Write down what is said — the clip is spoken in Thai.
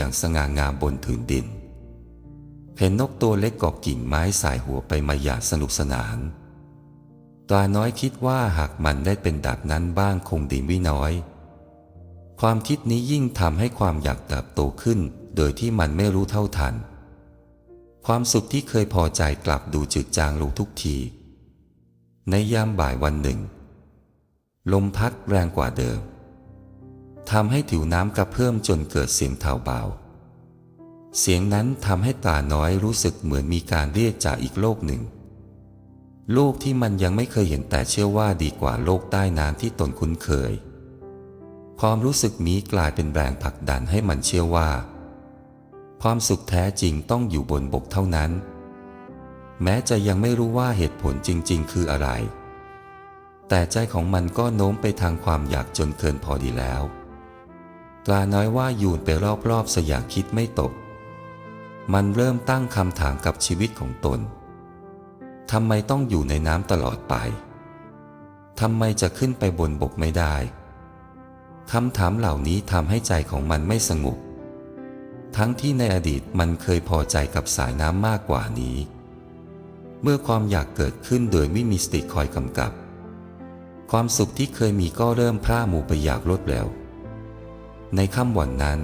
อย่างสง่างามบนถืนดิน เห็นนกตัวเล็กเกาะกิ่งไม้สายหัวไปมาอย่างสนุกสนานตาน้อยคิดว่าหากมันได้เป็นดับนั้นบ้างคงดีไม่น้อย ความคิดนี้ยิ่งทำให้ความอยากเติบโตขึ้น โดยที่มันไม่รู้เท่าทัน ความสุขที่เคยพอใจกลับดูจืดจางลงทุกที ในยามบ่ายวันหนึ่ง ลมพัดแรงกว่าเดิม ทำให้ถิวน้ำกระเพื่อมจนเกิดเสียงเทาเบา เสียงนั้นทำให้ตาน้อยรู้สึกเหมือนมีการเรียกจากอีกโลกหนึ่ง โลกที่มันยังไม่เคยเห็นแต่เชื่อว่าดีกว่าโลกใต้น้ำที่ตนคุ้นเคย ความรู้สึกนี้กลายเป็นแรงผลักดันให้มันเชื่อว่า ความสุขแท้จริงต้องอยู่บนบกเท่านั้น แม้จะยังไม่รู้ว่าเหตุผลจริง ๆ คืออะไร แต่ใจของมันก็โน้มไปทางความอยากจนเกินพอดีแล้ว ปลาน้อยว่ายูนไปรอบๆสยามคิดไม่ตก มันเริ่มตั้งคำถามกับชีวิตของตน ทำไมต้องอยู่ในน้ำตลอดไป ทำไมจะขึ้นไปบนบกไม่ได้คำถามเหล่านี้ทำให้ใจของมันไม่สงบ ทั้งที่ในอดีตมันเคยพอใจกับสายน้ำมากกว่านี้ เมื่อความอยากเกิดขึ้นโดยไม่มีสติคอยกำกับ ความสุขที่เคยมีก็เริ่มพร่ามูไปอยากลดแล้ว ในค่ำวันนั้น